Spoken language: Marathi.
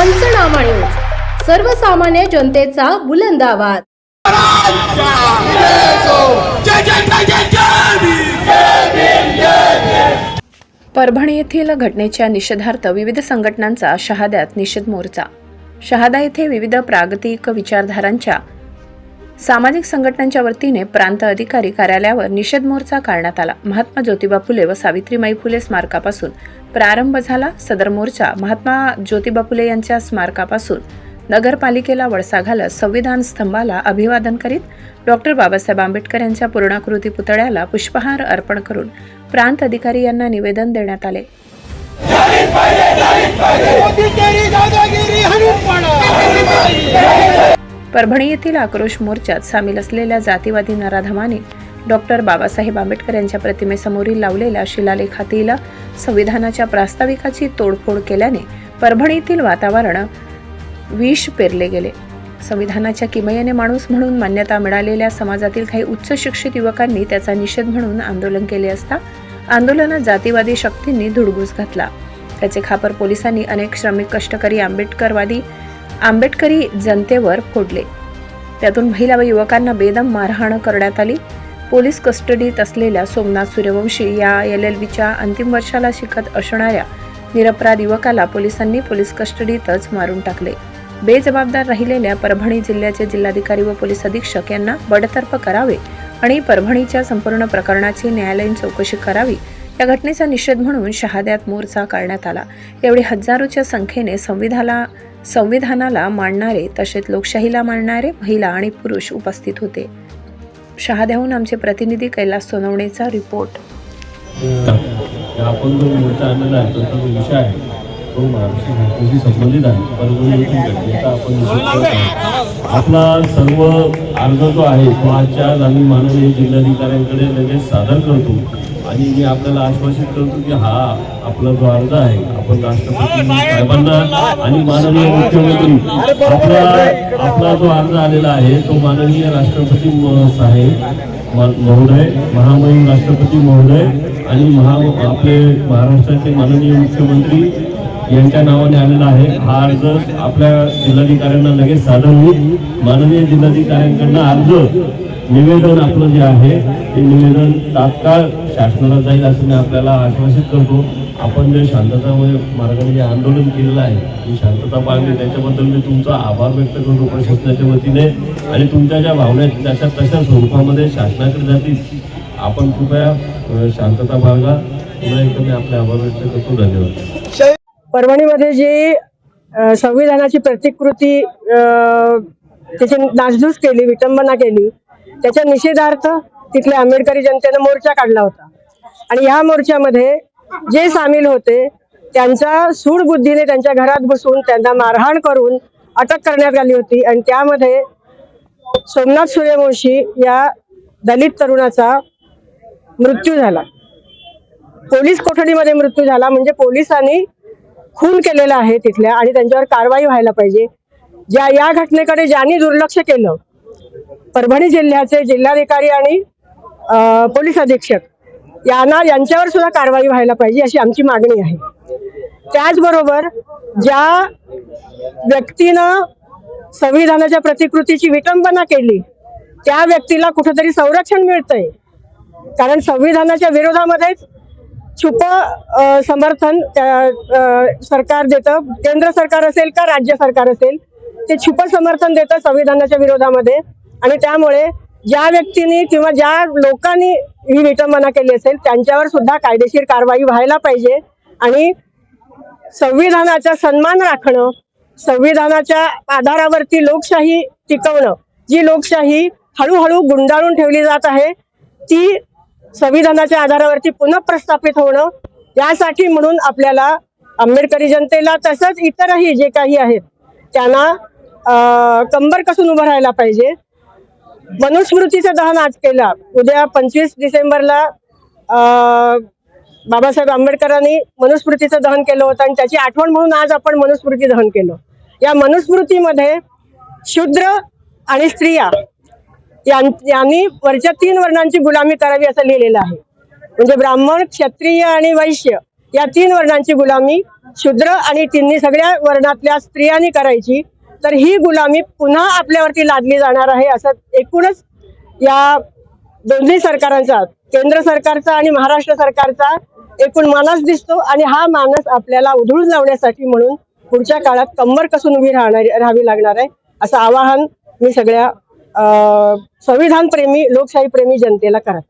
पंचनामा न्यूज सर्वसामान्य जनतेचा बुलंद आवाज. परभणी येथील घटनेच्या निषेधार्थ विविध संघटनांचा शहाद्यात निषेध मोर्चा. शहादा येथे विविध प्रागतिक विचारधारांच्या सामाजिक संघटनांच्या वतीने प्रांत अधिकारी कार्यालयावर निषेध मोर्चा काढण्यात आला. महात्मा ज्योतिबा फुले व सावित्रीमाई फुले स्मारकापासून प्रारंभ झाला सदर मोर्चा महात्मा ज्योतिबा फुले यांच्या स्मारकापासून. नगरपालिकेला वळसा घालत संविधान स्तंभाला अभिवादन करीत डॉक्टर बाबासाहेब आंबेडकर यांच्या पूर्णाकृती पुतळ्याला पुष्पहार अर्पण करून प्रांत अधिकारी यांना निवेदन देण्यात आले. परभणी येथील आक्रोश मोर्चात सामील असलेल्या जातीवादी नराधमाने डॉक्टर बाबासाहेब आंबेडकर यांच्या प्रतिमेसमोरील लावलेल्या शिलालेखातील संविधानाच्या प्रास्ताविकाची तोडफोड केल्याने परभणीतील वातावरण विष पेरले गेले. संविधानाच्या किमयेने माणूस म्हणून मान्यता मिळालेल्या समाजातील काही उच्च शिक्षित युवकांनी त्याचा निषेध म्हणून आंदोलन केले असता आंदोलनात जातीवादी शक्तींनी धुडगूस घातला. त्याचे खापर पोलिसांनी अनेक श्रमिक कष्टकरी आंबेडकरवादी आंबेडकरी जनतेवर फोडले. त्यातून महिला व युवकांना बेदम मारहाण करण्यात आली. पोलीस कस्टडीत असलेल्या सोमनाथ सूर्यवंशी या एल एल बीच्या अंतिम वर्षाला शिकत असणाऱ्या निरपराध युवकाला पोलिसांनी पोलीस कस्टडीतच मारून टाकले. बेजबाबदार राहिलेल्या परभणी जिल्ह्याचे जिल्हाधिकारी व पोलीस अधीक्षक यांना बडतर्फ करावे आणि परभणीच्या संपूर्ण प्रकरणाची न्यायालयीन चौकशी करावी या घटनेचा निषेध म्हणून शहाद्यात मोर्चा काढण्यात आला. यावेळी हजारोच्या संख्येने संविधाला संविधानाला मानणारे तसेच लोकशाहीला मानणारे महिला आणि पुरुष उपस्थित होते. शहाद्याहून आमचे प्रतिनिधी कैलास सोनवणेचा रिपोर्ट. आपण जो मोर्चा आणलेला आहे तो जो विषय आहे तो महाराष्ट्र घटनेशी संबंधित आहे. परंतु घटनेचा आपण आपला सर्व अर्ज जो आहे तो आजच्या आज आम्ही माननीय जिल्हाधिकाऱ्यांकडे लगेच सादर करतो. आणि मी आपल्याला आश्वासित करतो की हा आपला जो अर्ज आहे आपण राष्ट्रपती साहेबांना आणि माननीय मुख्यमंत्री आपला आपला जो अर्ज आलेला आहे तो माननीय राष्ट्रपती साहेब महोदय महामहिम राष्ट्रपती महोदय आणि महा आपले महाराष्ट्राचे माननीय मुख्यमंत्री यांच्या नावाने आलेला आहे. हा अर्ज आपल्या जिल्हाधिकाऱ्यांना लगेच सादर होईल. माननीय जिल्हाधिकाऱ्यांकडनं अर्ज निवेदन आपलं जे आहे ते निवेदन तात्काळ शासनाला जाईल असं मी आपल्याला आश्वासित करतो. आपण जे शांततामुळे मार्गाने जे आंदोलन केलेलं आहे ती शांतता पाळली त्याच्याबद्दल मी तुमचा आभार व्यक्त करतो प्रशासनाच्या वतीने. आणि तुमच्या ज्या भावना आहेत त्याच्या तशा स्वरूपामध्ये शासनाकडे जातील. आपण कृपया शांतता बाळगा. पुन्हा एकदा मी आपले आभार व्यक्त करतो. धन्यवाद. परभणीमध्ये जी संविधानाची प्रतिकृती त्याची नासधूस केली विटंबना केली त्याच्या निषेधार्थ तिथल्या आंबेडकरी जनतेनं मोर्चा काढला होता. आणि या मोर्चामध्ये जे सामील होते त्यांच्या सूडबुद्धीने त्यांच्या घरात बसून त्यांना मारहाण करून अटक करण्यात आली होती. आणि त्यामध्ये सोमनाथ सूर्यवंशी या दलित तरुणाचा मृत्यू झाला. पोलीस कोठडीमध्ये मृत्यू झाला. म्हणजे पोलिसांनी खून केलेला आहे तिथल्या आणि त्यांच्यावर कारवाई व्हायला पाहिजे. ज्या या घटनेकडे ज्यांनी दुर्लक्ष केलं परभणी जिल्ह्याचे जिल्हाधिकारी आणि पोलीस अधीक्षक यांना यांच्यावर सुद्धा कारवाई व्हायला पाहिजे अशी आमची मागणी आहे. त्याचबरोबर ज्या व्यक्तीनं संविधानाच्या प्रतिकृतीची विटंबना केली त्या व्यक्तीला कुठेतरी संरक्षण मिळतंय. कारण संविधानाच्या विरोधामध्येच छुप समर्थन त्या, सरकार देतं. केंद्र सरकार असेल का राज्य सरकार असेल ते छुप समर्थन देतं संविधानाच्या विरोधामध्ये. आणि त्यामुळे ज्या व्यक्तीने किंवा ज्या लोकांनी ही विटंबना केली असेल त्यांच्यावर सुद्धा कायदेशीर कारवाई व्हायला पाहिजे. आणि संविधानाचा सन्मान राखणं संविधानाच्या आधारावरती लोकशाही टिकवणं जी लोकशाही हळूहळू गुंडाळून ठेवली जात आहे ती संविधानाच्या आधारावरती पुन्हा प्रस्थापित होणं यासाठी म्हणून आपल्याला आंबेडकरी जनतेला तसंच इतरही जे काही आहेत त्यांना कंबर कसून उभं राहायला पाहिजे. मनुस्मृतीचं दहन आज केलं. उद्या पंचवीस डिसेंबरला बाबासाहेब आंबेडकरांनी मनुस्मृतीचं दहन केलं होतं आणि त्याची आठवण म्हणून आज आपण मनुस्मृती दहन केलं. या मनुस्मृतीमध्ये शूद्र आणि स्त्रिया यां- यांनी वरच्या तीन वर्णांची गुलामी करावी असं लिहिलेलं आहे. म्हणजे ब्राह्मण क्षत्रिय आणि वैश्य या तीन वर्णांची गुलामी शूद्र आणि तिन्ही सगळ्या वर्णातल्या स्त्रियांनी करायची. तर ही गुलामी पुन्हा आपल्यावरती लादली जाणार आहे असं एकूणच या दोन्ही सरकारांचा केंद्र सरकारचा आणि महाराष्ट्र सरकारचा एकूण मानस दिसतो आणि हा मानस आपल्याला उधळून लावण्यासाठी म्हणून पुढच्या काळात कंबर कसून उभी राहणार राहावी लागणार आहे असं आवाहन मी सगळ्या संविधानप्रेमी लोकशाही प्रेमी जनतेला करत